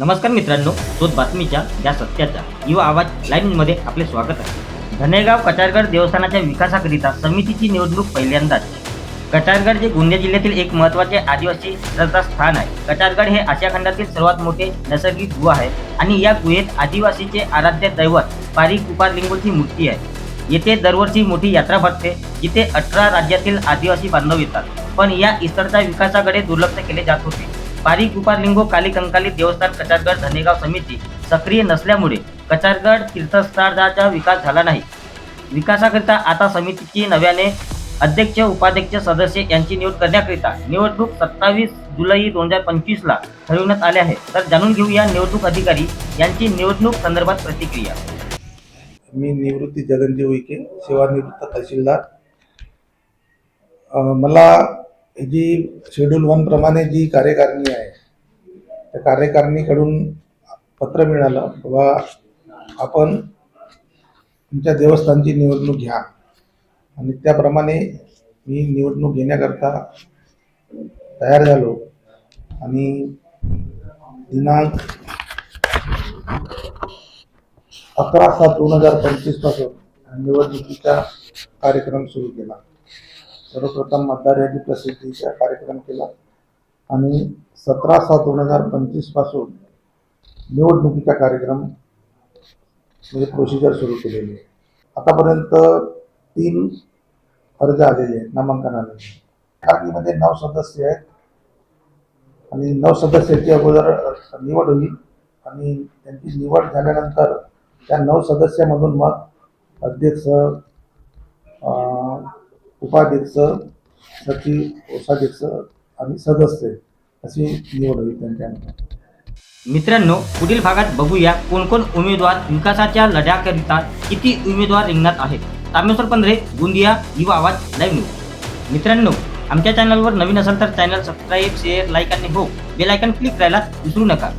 नमस्कार मित्रांनो शोध बातमीच्या या सत्याच्या युवा आवाज लाईव्हमध्ये आपले स्वागत आहे. धनेगाव कटारगड देवस्थानाच्या विकासाकरिता समितीची निवडणूक पहिल्यांदाच. कटारगड जे गोंदिया जिल्ह्यातील एक महत्त्वाचे आदिवासी स्थान आहे. कटारगड हे आशिया खंडातील सर्वात मोठे नैसर्गिक गुहा आहे आणि या गुहेत आदिवासीचे आराध्य दैवत पारी कुपारलिंगोची मूर्ती आहे. येथे दरवर्षी मोठी यात्रा भरते जिथे अठरा राज्यातील आदिवासी बांधव येतात. पण या इस्तरच्या विकासाकडे दुर्लक्ष केले जात होते. पारी कुपारलिंगो काली कंकाली देवस्थान कचारगड धनेगाव समिती सक्रिय नसल्यामुळे कचारगड तीर्थस्थळाचा विकास झाला नाही. विकासाकरिता आता समितीची नव्याने अध्यक्ष उपाध्यक्ष सदस्य यांची निवड करण्याकरिता निवडणूक सत्तावीस जुलै दोन हजार पंचवीसला ठरविण्यात आले आहे. तर जाणून घेऊया निवडणूक अधिकारी यांची निवडणूक संदर्भात प्रतिक्रिया. मी निवृत्ती जगनजी उईके सेवानिवृत्त तहसीलदार. मला जी शेड्यूल वन प्रमाणे जी कार्यकारिणी आहे त्या कार्यकारिणीकडून पत्र मिळालं बाबा आपण तुमच्या देवस्थानची निवडणूक घ्या. आणि त्याप्रमाणे मी निवडणूक घेण्याकरता तयार झालो. आणि दिनांक अकरा सात दोन हजार पंचवीसपासून निवडणुकीचा कार्यक्रम सुरू केला. सर्वप्रथम मतदार यादी प्रसिद्धीचा कार्यक्रम केला. आणि सतरा सात दोन हजार पंचवीसपासून निवडणुकीचा कार्यक्रम म्हणजे प्रोसिजर सुरू केलेली. आहे आतापर्यंत तीन अर्ज आलेले आहेत नामांकन आले काकीमध्ये नऊ सदस्य आहेत. आणि नऊ सदस्याची अगोदर निवड होईल. आणि त्यांची निवड झाल्यानंतर त्या नऊ सदस्यामधून मग अध्यक्ष उपाध्यक्ष सचिव कोषाध्यक्ष आणि सदस्य अशी निवड होईल त्यांच्या मित्रांनो पुढील भागात बघूया कोण कोण उमेदवार विकासाच्या लढ्याकरिता किती उमेदवार रिंगणात आहेत. तामेश्वर पंधरे गोंदिया युवा आवाज लाईव्ह न्यूज. मित्रांनो आमच्या चॅनलवर नवीन असाल तर चॅनल सबस्क्राईब शेअर लाईक आणि हो बेल आयकन क्लिक करायला विसरू नका.